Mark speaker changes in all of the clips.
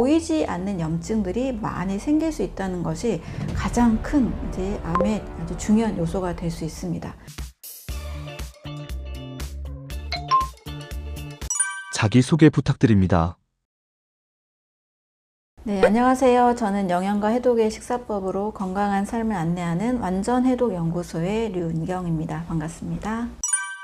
Speaker 1: 보이지 않는 염증들이 많이 생길 수 있다는 것이 가장 큰 이제 암의 아주 중요한 요소가 될 수 있습니다.
Speaker 2: 자기소개 부탁드립니다.
Speaker 1: 네, 안녕하세요. 저는 영양과 해독의 식사법으로 건강한 삶을 안내하는 완전 해독 연구소의 류은경입니다. 반갑습니다.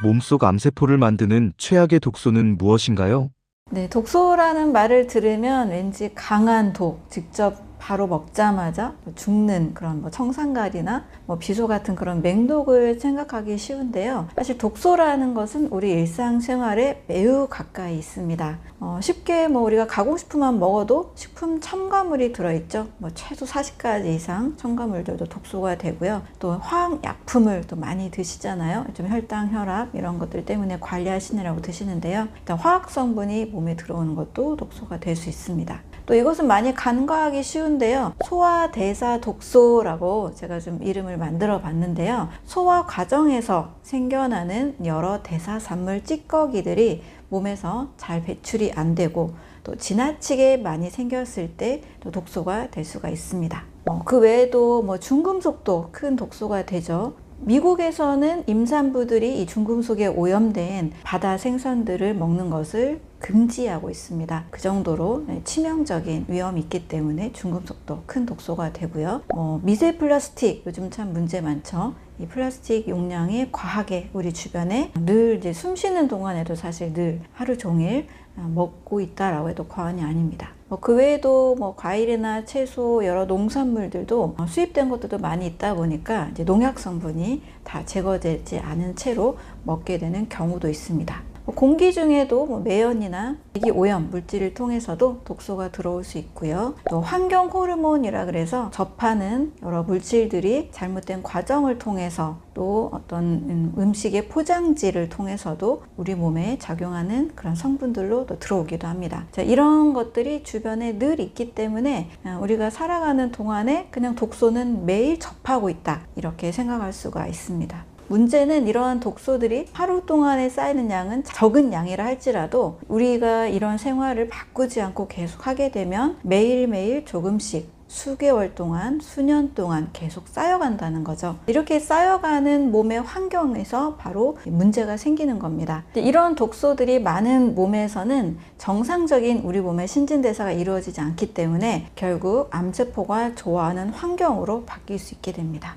Speaker 2: 몸속 암세포를 만드는 최악의 독소는 무엇인가요?
Speaker 1: 네, 독소라는 말을 들으면 왠지 강한 독, 직접 바로 먹자마자 뭐 죽는 그런 뭐 청산가리나 뭐 비소 같은 그런 맹독을 생각하기 쉬운데요. 사실 독소라는 것은 우리 일상생활에 매우 가까이 있습니다. 어, 쉽게 뭐 우리가 가공식품만 먹어도 식품 첨가물이 들어있죠. 뭐 최소 40가지 이상 첨가물들도 독소가 되고요. 또 화학약품을 또 많이 드시잖아요. 좀 혈당, 혈압 이런 것들 때문에 관리하시느라고 드시는데요. 일단 화학 성분이 몸에 들어오는 것도 독소가 될 수 있습니다. 또 이것은 많이 간과하기 쉬운데요. 소화 대사 독소라고 제가 좀 이름을 만들어 봤는데요. 소화 과정에서 생겨나는 여러 대사산물 찌꺼기들이 몸에서 잘 배출이 안 되고 또 지나치게 많이 생겼을 때 또 독소가 될 수가 있습니다. 어, 그 외에도 뭐 중금속도 큰 독소가 되죠. 미국에서는 임산부들이 이 중금속에 오염된 바다 생선들을 먹는 것을 금지하고 있습니다. 그 정도로 네, 치명적인 위험이 있기 때문에 중금속도 큰 독소가 되고요. 뭐 미세 플라스틱 요즘 참 문제 많죠. 이 플라스틱 용량이 과하게 우리 주변에 늘 이제 숨 쉬는 동안에도 사실 늘 하루 종일 어, 먹고 있다라고 해도 과언이 아닙니다. 뭐 그 외에도 뭐 과일이나 채소 여러 농산물들도 어, 수입된 것들도 많이 있다 보니까 농약 성분이 다 제거되지 않은 채로 먹게 되는 경우도 있습니다. 뭐 공기 중에도 뭐 매연이나 대기 오염 물질을 통해서도 독소가 들어올 수 있고요. 또 환경 호르몬이라 그래서 접하는 여러 물질들이 잘못된 과정을 통해서 또 어떤 음식의 포장지를 통해서도 우리 몸에 작용하는 그런 성분들로 또 들어오기도 합니다. 자, 이런 것들이 주변에 늘 있기 때문에 어, 우리가 살아가는 동안에 그냥 독소는 매일 접하고 있다. 이렇게 생각할 수가 있습니다. 문제는 이러한 독소들이 하루 동안에 쌓이는 양은 적은 양이라 할지라도 우리가 이런 생활을 바꾸지 않고 계속 하게 되면 매일매일 조금씩 수개월 동안, 수년 동안 계속 쌓여간다는 거죠. 이렇게 쌓여가는 몸의 환경에서 바로 문제가 생기는 겁니다. 이런 독소들이 많은 몸에서는 정상적인 우리 몸의 신진대사가 이루어지지 않기 때문에 결국 암세포가 좋아하는 환경으로 바뀔 수 있게 됩니다.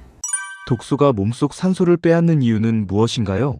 Speaker 2: 독소가 몸속 산소를 빼앗는 이유는 무엇인가요?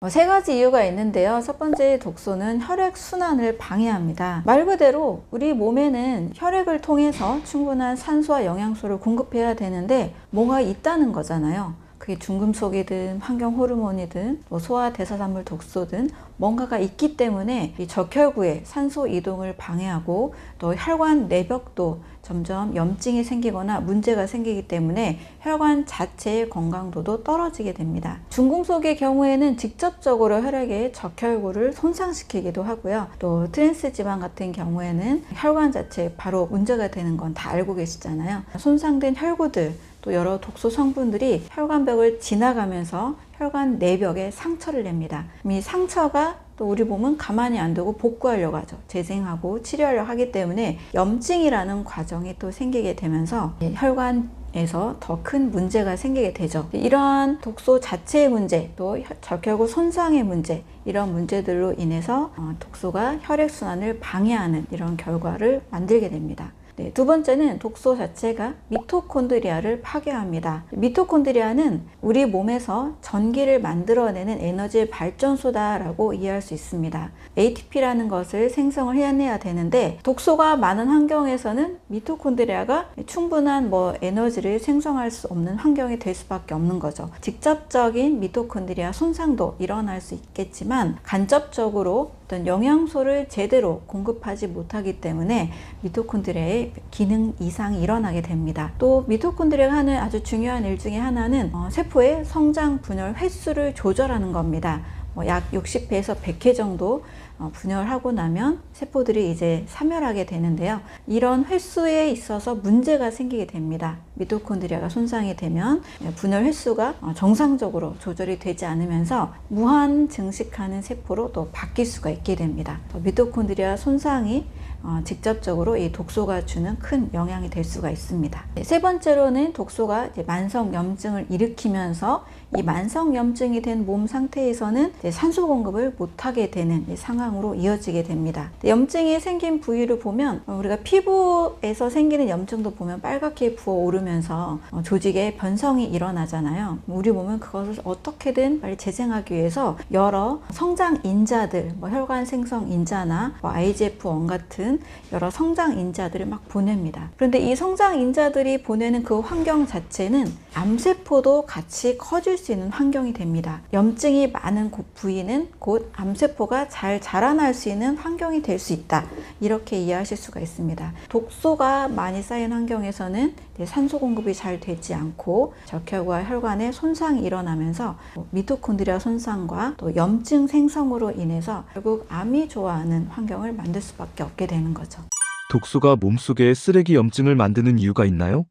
Speaker 1: 어, 세 가지 이유가 있는데요. 첫 번째 독소는 혈액 순환을 방해합니다. 말 그대로 우리 몸에는 혈액을 통해서 충분한 산소와 영양소를 공급해야 되는데 뭐가 있다는 거잖아요. 그게 중금속이든 환경 호르몬이든 뭐 소화 대사산물 독소든 뭔가가 있기 때문에 이 적혈구의 산소 이동을 방해하고 또 혈관 내벽도 점점 염증이 생기거나 문제가 생기기 때문에 혈관 자체의 건강도도 떨어지게 됩니다. 중금속의 경우에는 직접적으로 혈액의 적혈구를 손상시키기도 하고요. 또 트랜스 지방 같은 경우에는 혈관 자체에 바로 문제가 되는 건 다 알고 계시잖아요. 손상된 혈구들 또 여러 독소 성분들이 혈관벽을 지나가면서 혈관 내벽에 상처를 냅니다. 이 상처가 또 우리 몸은 가만히 안 두고 복구하려고 하죠. 재생하고 치료하려고 하기 때문에 염증이라는 과정이 또 생기게 되면서 혈관 에서 더 큰 문제가 생기게 되죠. 이러한 독소 자체의 문제, 또 적혈구 손상의 문제, 이런 문제들로 인해서 어, 독소가 혈액순환을 방해하는 이런 결과를 만들게 됩니다. 네, 두 번째는 독소 자체가 미토콘드리아를 파괴합니다. 미토콘드리아는 우리 몸에서 전기를 만들어내는 에너지 발전소다라고 이해할 수 있습니다. ATP라는 것을 생성을 해내야 되는데 독소가 많은 환경에서는 미토콘드리아가 충분한 뭐 에너지를 생성할 수 없는 환경이 될 수밖에 없는 거죠. 직접적인 미토콘드리아 손상도 일어날 수 있겠지만 간접적으로 어떤 영양소를 제대로 공급하지 못하기 때문에 미토콘드리아의 기능 이상이 일어나게 됩니다. 또 미토콘드리아가 하는 아주 중요한 일 중에 하나는 어, 세포의 성장 분열 횟수를 조절하는 겁니다. 뭐약 60회에서 100회 정도 어, 분열하고 나면 세포들이 이제 사멸하게 되는데요. 이런 횟수에 있어서 문제가 생기게 됩니다. 미토콘드리아가 손상이 되면 분열 횟수가 어, 정상적으로 조절이 되지 않으면서 무한 증식하는 세포로 또 바뀔 수가 있게 됩니다. 미토콘드리아 손상이 어, 직접적으로 이 독소가 주는 큰 영향이 될 수가 있습니다. 네, 세 번째로는 독소가 만성 염증을 일으키면서 이 만성 염증이 된 몸 상태에서는 산소 공급을 못하게 되는 이 상황으로 이어지게 됩니다. 염증이 생긴 부위를 보면 어, 우리가 피부에서 생기는 염증도 보면 빨갛게 부어오르면서 어, 조직에 변성이 일어나잖아요. 우리 몸은 그것을 어떻게든 빨리 재생하기 위해서 여러 성장 인자들, 뭐 혈관 생성 인자나 뭐 IGF-1 같은 여러 성장 인자들을 막 보냅니다. 그런데 이 성장 인자들이 보내는 그 환경 자체는 암세포도 같이 커질 수 있는 환경이 됩니다. 염증이 많은 곳 부위는 곧 암세포가 잘 자라날 수 있는 환경이 될 수 있다. 이렇게 이해하실 수가 있습니다. 독소가 많이 쌓인 환경에서는 산소 공급이 잘 되지 않고 적혈과 혈관에 손상이 일어나면서 뭐 미토콘드리아 손상과 또 염증 생성으로 인해서 결국 암이 좋아하는 환경을 만들 수밖에 없게 되는 거죠.
Speaker 2: 독소가 몸속에 쓰레기 염증을 만드는 이유가 있나요?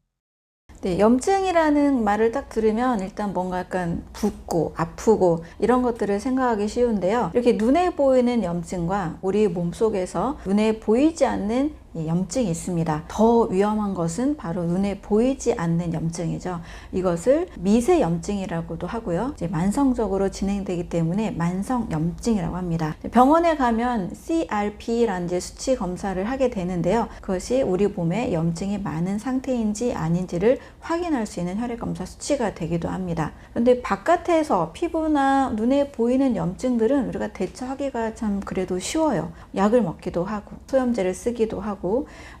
Speaker 1: 네, 염증이라는 말을 딱 들으면 일단 뭔가 약간 붓고 아프고 이런 것들을 생각하기 쉬운데요. 이렇게 눈에 보이는 염증과 우리 몸속에서 눈에 보이지 않는 이 염증이 있습니다. 더 위험한 것은 바로 눈에 보이지 않는 염증이죠. 이것을 미세 염증이라고도 하고요. 이제 만성적으로 진행되기 때문에 만성 염증이라고 합니다. 병원에 가면 CRP라는 수치 검사를 하게 되는데요. 그것이 우리 몸에 염증이 많은 상태인지 아닌지를 확인할 수 있는 혈액 검사 수치가 되기도 합니다. 그런데 바깥에서 피부나 눈에 보이는 염증들은 우리가 대처하기가 참 그래도 쉬워요. 약을 먹기도 하고 소염제를 쓰기도 하고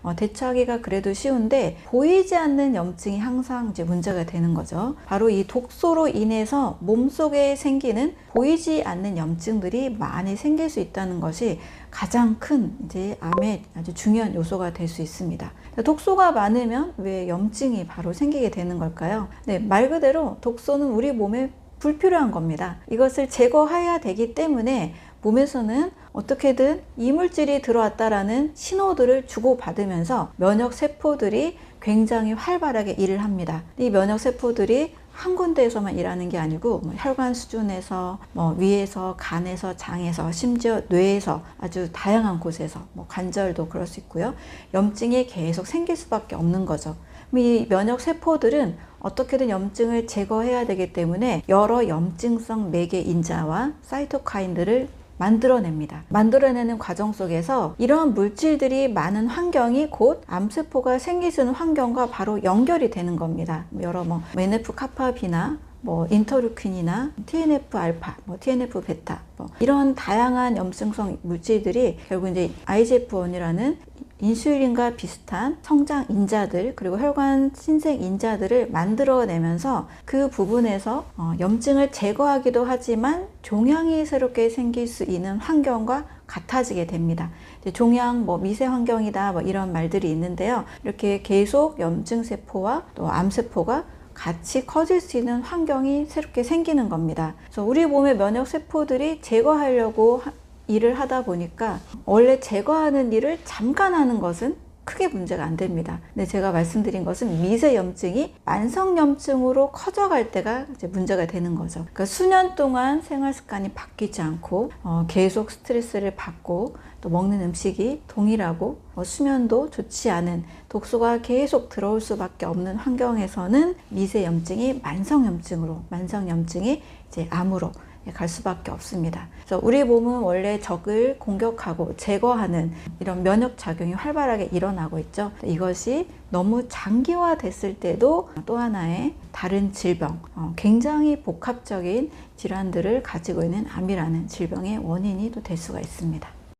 Speaker 1: 어, 대처하기가 그래도 쉬운데 보이지 않는 염증이 항상 이제 문제가 되는 거죠. 바로 이 독소로 인해서 몸속에 생기는 보이지 않는 염증들이 많이 생길 수 있다는 것이 가장 큰 이제 암의 아주 중요한 요소가 될 수 있습니다. 독소가 많으면 왜 염증이 바로 생기게 되는 걸까요? 네, 말 그대로 독소는 우리 몸에 불필요한 겁니다. 이것을 제거해야 되기 때문에 몸에서는 어떻게든 이물질이 들어왔다라는 신호들을 주고받으면서 면역 세포들이 굉장히 활발하게 일을 합니다. 이 면역 세포들이 한 군데에서만 일하는 게 아니고 뭐 혈관 수준에서 뭐 위에서 간에서 장에서 심지어 뇌에서 아주 다양한 곳에서 뭐 관절도 그럴 수 있고요. 염증이 계속 생길 수밖에 없는 거죠. 이 면역 세포들은 어떻게든 염증을 제거해야 되기 때문에 여러 염증성 매개 인자와 사이토카인들을 만들어냅니다. 만들어내는 과정 속에서 이러한 물질들이 많은 환경이 곧 암세포가 있는 환경과 바로 연결이 되는 겁니다. 여러 뭐 NF 카파비나 뭐 인터루킨이나 TNF 알파, 뭐 TNF 베타, 뭐 이런 다양한 염증성 물질들이 결국 이제 IGF-1이라는 인슐린과 비슷한 성장 인자들 그리고 혈관 신생 인자들을 만들어내면서 그 부분에서 어, 염증을 제거하기도 하지만 종양이 새롭게 생길 수 있는 환경과 같아지게 됩니다. 종양 뭐 미세 환경이다 뭐 이런 말들이 있는데요. 이렇게 계속 염증 세포와 또 암 세포가 같이 커질 수 있는 환경이 새롭게 생기는 겁니다. 그래서 우리 몸의 면역 세포들이 제거하려고 일을 하다 보니까 원래 제거하는 일을 잠깐 하는 것은 크게 문제가 안 됩니다. 근데 제가 말씀드린 것은 미세 염증이 만성 염증으로 커져갈 때가 문제가 되는 거죠. 그러니까 수년 동안 생활 습관이 바뀌지 않고 어, 계속 스트레스를 받고 또 먹는 음식이 동일하고 어, 수면도 좋지 않은 독소가 계속 들어올 수밖에 없는 환경에서는 미세 염증이 만성 염증으로 만성 염증이 이제 암으로 갈 수밖에 없습니다. 그래서 우리 몸은 원래 적을 공격하고 제거하는 이런 면역 작용이 활발하게 일어나고 있죠. 이것이 너무 장기화 됐을 때도 또 하나의 다른 질병, 어, 굉장히 복합적인 질환들을 가지고 있는 암이라는 질병의 원인이 또 될 수가 있습니다.